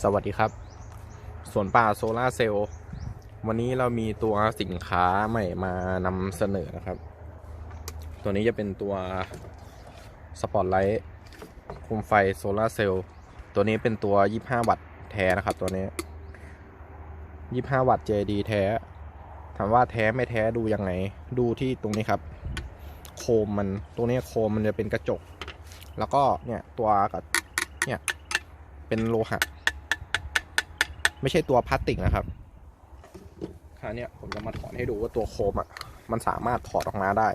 สวัสดีครับ สวนป่าโซลาเซลล์วันนี้เรามีตัวสินค้าใหม่มานำเสนอนะครับ ตัวนี้จะเป็นตัวสปอตไลท์คุมไฟโซลาเซลล์ตัวนี้เป็นตัว 25 วัตต์แท้นะครับ ตัวนี้ 25 วัตต์ JD แท้ถามว่าแท้ไม่แท้ดูยังไง ดูที่ตรงนี้ครับ โคมมันตรงนี้โคมมันจะเป็นกระจก แล้วก็เนี่ยตัวกับเนี่ยเป็นโลหะ ไม่ใช่ตัวพลาสติกนะครับคราวนี้ผมจะมาถอดให้ดูว่าตัวโคมอะ มันสามารถถอดออกมาได้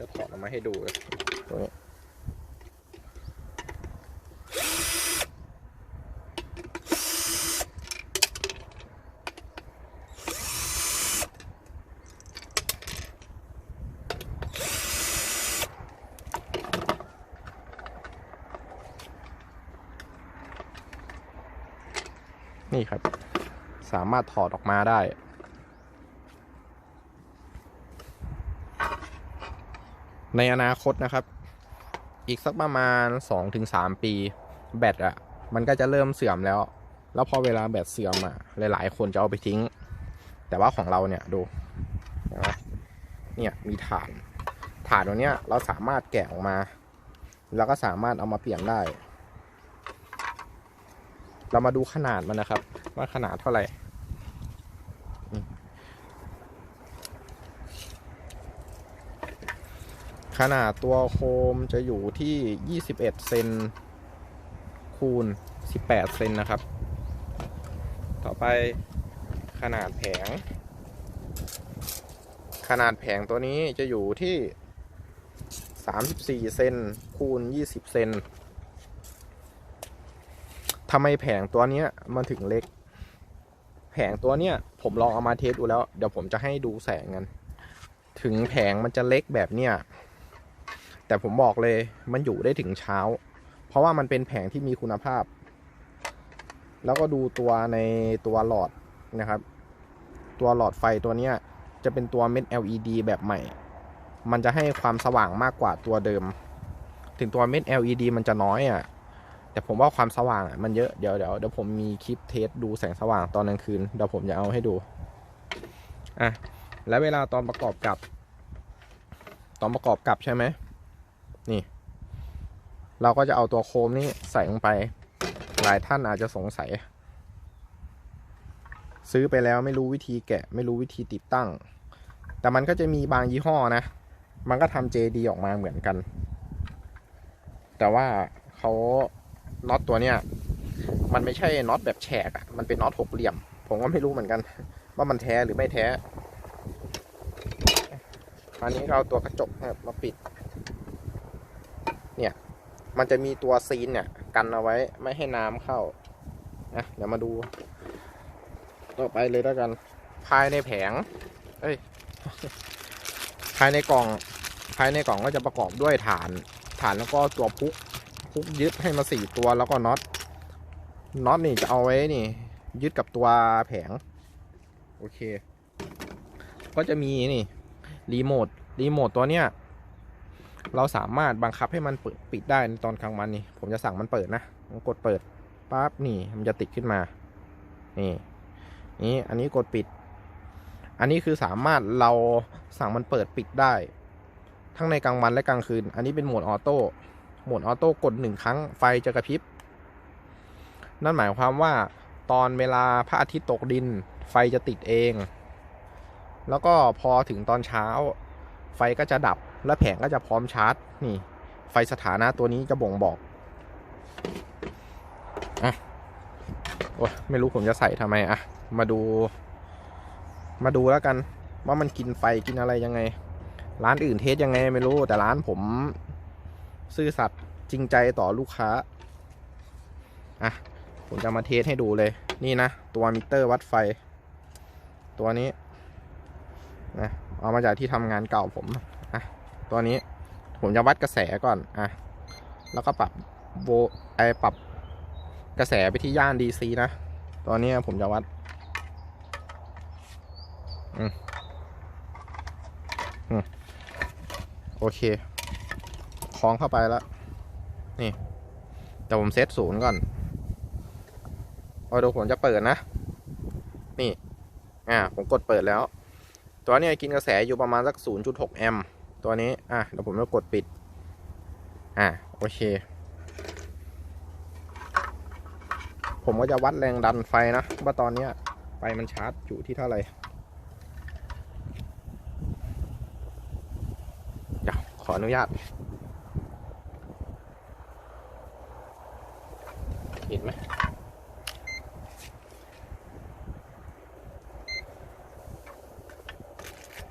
จะถอดออกมาให้ดูเลยตัวนี้ นี่ครับ สามารถถอดออกมาได้ ในอนาคตนะครับ อีกสักประมาณ 2-3 ปี แบตอะมันก็จะเริ่มเสื่อมแล้ว แล้วพอเวลาแบตเสื่อมอะหลาย ๆ คนจะเอาไปทิ้ง แต่ว่าของเราเนี่ยดูเห็นไหมเนี่ยมีฐาน ฐานตรงเนี้ยเราสามารถแกะออกมา แล้วก็สามารถเอามาเปลี่ยนได้ เรามาดูขนาดมันนะครับ ว่าขนาดเท่าไหร่ขนาดตัวโคมจะอยู่ที่ 21 เซนคูณ 18 เซนนะครับ ต่อไปขนาดแผง ขนาดแผงตัวนี้จะอยู่ที่ 34 เซนคูณ 20 เซน ทำไมแผงตัวเนี้ยมันถึงเล็ก แผงตัวเนี้ยผมลองเอามาเทสดูแล้ว เดี๋ยวผมจะให้ดูแสงกัน ถึงแผงมันจะเล็กแบบเนี้ยแต่ผมบอกเลยมันอยู่ได้ถึงเช้า เพราะว่ามันเป็นแผงที่มีคุณภาพ แล้วก็ดูตัวในตัวหลอดนะครับ ตัวหลอดไฟตัวเนี้ยจะเป็นตัวเม็ด LED แบบใหม่ มันจะให้ความสว่างมากกว่าตัวเดิม ถึงตัวเม็ด LED มันจะน้อยอะ แต่ผมว่าความสว่างมันเยอะเดี๋ยวเดี๋ยวเดี๋ยวผมมีคลิปเทสดูแสงสว่างตอนกลางคืนเดี๋ยวผมจะเอาให้ดูอะแล้วเวลาตอนประกอบกับ ตอนประกอบกับใช่ไหมนี่ เราก็จะเอาตัวโคมนี้ใส่ลงไป หลายท่านอาจจะสงสัย ซื้อไปแล้วไม่รู้วิธีแกะ ไม่รู้วิธีติดตั้ง แต่มันก็จะมีบางยี่ห้อนะ มันก็ทำ JD ออกมาเหมือนกัน แต่ว่าเขา น็อตตัวเนี้ยมันไม่ใช่น็อตแบบแฉกอะมันเป็นน็อตหกเหลี่ยม ผมก็ไม่รู้เหมือนกัน ว่ามันแท้หรือไม่แท้ อันนี้เราเอาตัวกระจกมาปิด เนี่ย มันจะมีตัวซีนเนี่ย กันเอาไว้ไม่ให้น้ำเข้านะเดี๋ยวมาดูต่อไปเลยแล้วกัน ภายในแผง เอ้ย ภายในกล่อง ภายในกล่องก็จะประกอบด้วยฐาน ฐานแล้วก็ตัวพุก พุกยึดให้มาสี่ตัวแล้วก็น็อตน็อตนี่จะเอาไว้นี่ ยึดกับตัวแผง โอเค ก็จะมีนี่รีโมทรีโมทตัวเนี้ยเราสามารถบังคับให้มันเปิดปิดได้ในตอนกลางวันนี่ ผมจะสั่งมันเปิดนะผมกดเปิดปั๊บนี่ มันจะติดขึ้นมา นี่ นี่อันนี้กดปิด อันนี้คือสามารถเราสั่งมันเปิดปิดได้ ทั้งในกลางวันและกลางคืน อันนี้เป็นโหมดออโต้ หมดออโต้กดหนึ่งครั้งไฟจะกระพริบ นั่นหมายความว่าตอนเวลาพระอาทิตย์ตกดิน ไฟจะติดเอง แล้วก็พอถึงตอนเช้า ไฟก็จะดับและแผงก็จะพร้อมชาร์จ นี่ ไฟสถานะตัวนี้จะบ่งบอกอะโอ้ยไม่รู้ผมจะใส่ทำไมอะ มาดู มาดูแล้วกัน ว่ามันกินไฟกินอะไรยังไง ร้านอื่นเทสยังไงไม่รู้แต่ร้านผม ซื่อสัตย์จริงใจต่อลูกค้า อะ ผมจะมาเทสให้ดูเลย นี่นะ ตัวมิเตอร์วัดไฟ ตัวนี้นะเอามาจากที่ทำงานเก่าผม อะ ตัวนี้ผมจะวัดกระแสก่อน อะ แล้วก็ปรับโวไอปรับกระแสไปที่ย่าน DC นะ ตอนนี้ผมจะวัด อืม อืม โอเค คล้องเข้าไปแล้ว นี่แต่ผมเซตศูนย์ก่อนเอาดี๋ยวผมจะเปิดนะ นี่ อ่า ผมกดเปิดแล้ว ตัวนี้กินกระแสอยู่ประมาณสัก 0.6 แอมป์ ตัวนี้ อะเดี๋ยวผมจะกดปิด อ่า โอเค ผมก็จะวัดแรงดันไฟนะ ว่าตอนเนี้ยไฟมันชาร์จอยู่ที่เท่าไหร่เดี๋ยวขออนุญาต เห็นไหม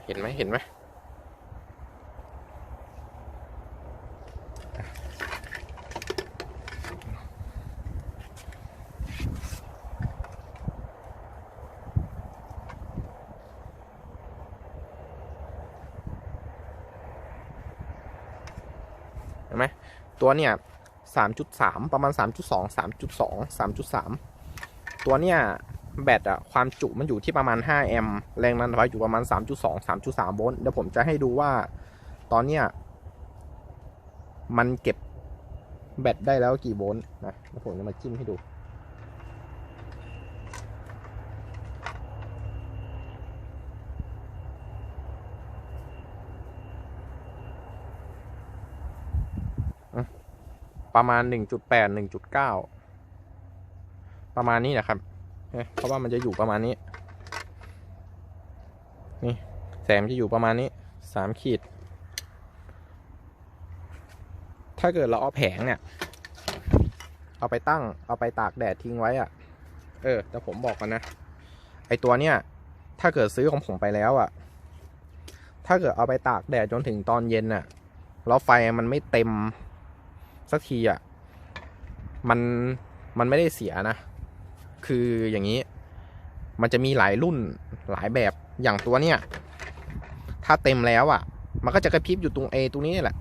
เห็นไหมเห็นไหมเห็นไหมตัวเนี่ย สามจุดสามประมาณสามจุดสองสามจุดสองสามจุดสามตัวเนี้ยแบตอะความจุมันอยู่ที่ประมาณ 5 แอมป์แรงดันไฟอยู่ประมาณ 3.2 3.3 โวลต์เดี๋ยวผมจะให้ดูว่าตอนเนี้ยมันเก็บแบตได้แล้วกี่โวลต์นะเดี๋ยวผมจะมาจิ้มให้ดู ประมาณ 1.8 1.9 ประมาณนี้นะครับ เพราะว่ามันจะอยู่ประมาณนี้ นี่แสงจะอยู่ประมาณนี้สามขีด ถ้าเกิดเราเอาแผงเนี่ย เอาไปตั้ง เอาไปตากแดดทิ้งไว้อะเออ แต่ผมบอกกันนะ ไอตัวเนี้ย ถ้าเกิดซื้อของผมไปแล้วอะถ้าเกิดเอาไปตากแดดจนถึงตอนเย็นอะแล้วไฟมันไม่เต็ม สักทีอะมันมันไม่ได้เสียนะ คืออย่างนี้ มันจะมีหลายรุ่นหลายแบบอย่างตัวเนี้ยถ้าเต็มแล้วอะ มันก็จะกระพริบอยู่ตรงเอตรงนี้นี่แหละ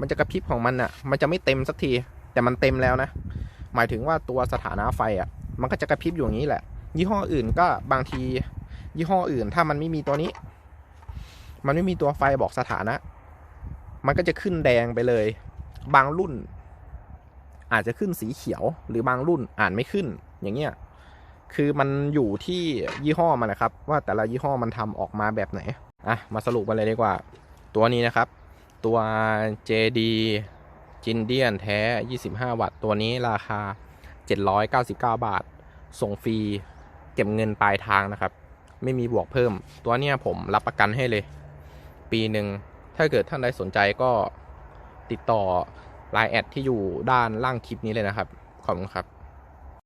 มันจะกระพริบของมันอะ มันจะไม่เต็มสักที แต่มันเต็มแล้วนะ หมายถึงว่าตัวสถานะไฟอะ มันก็จะกระพริบอยู่อย่างนี้แหละ ยี่ห้ออื่นก็บางที ยี่ห้ออื่นถ้ามันไม่มีตัวนี้ มันไม่มีตัวไฟบอกสถานะ มันก็จะขึ้นแดงไปเลย บางรุ่น อาจจะขึ้นสีเขียวหรือบางรุ่นอ่านไม่ขึ้นอย่างเงี้ยคือมันอยู่ที่ยี่ห้อมันนะครับ ว่าแต่ละยี่ห้อมันทำออกมาแบบไหนอะมาสรุปกันเลยดีกว่า ตัวนี้นะครับ ตัว JD จินเดียนแท้ 25 วัตต์ ตัวนี้ราคา 799 บาท ส่งฟรี เก็บเงินปลายทางนะครับ ไม่มีบวกเพิ่ม ตัวเนี้ยผมรับประกันให้เลย ปีหนึ่ง ถ้าเกิดท่านใดสนใจก็ติดต่อ ไลน์แอดที่อยู่ด้านล่างคลิปนี้เลยนะครับ ขอบคุณครับ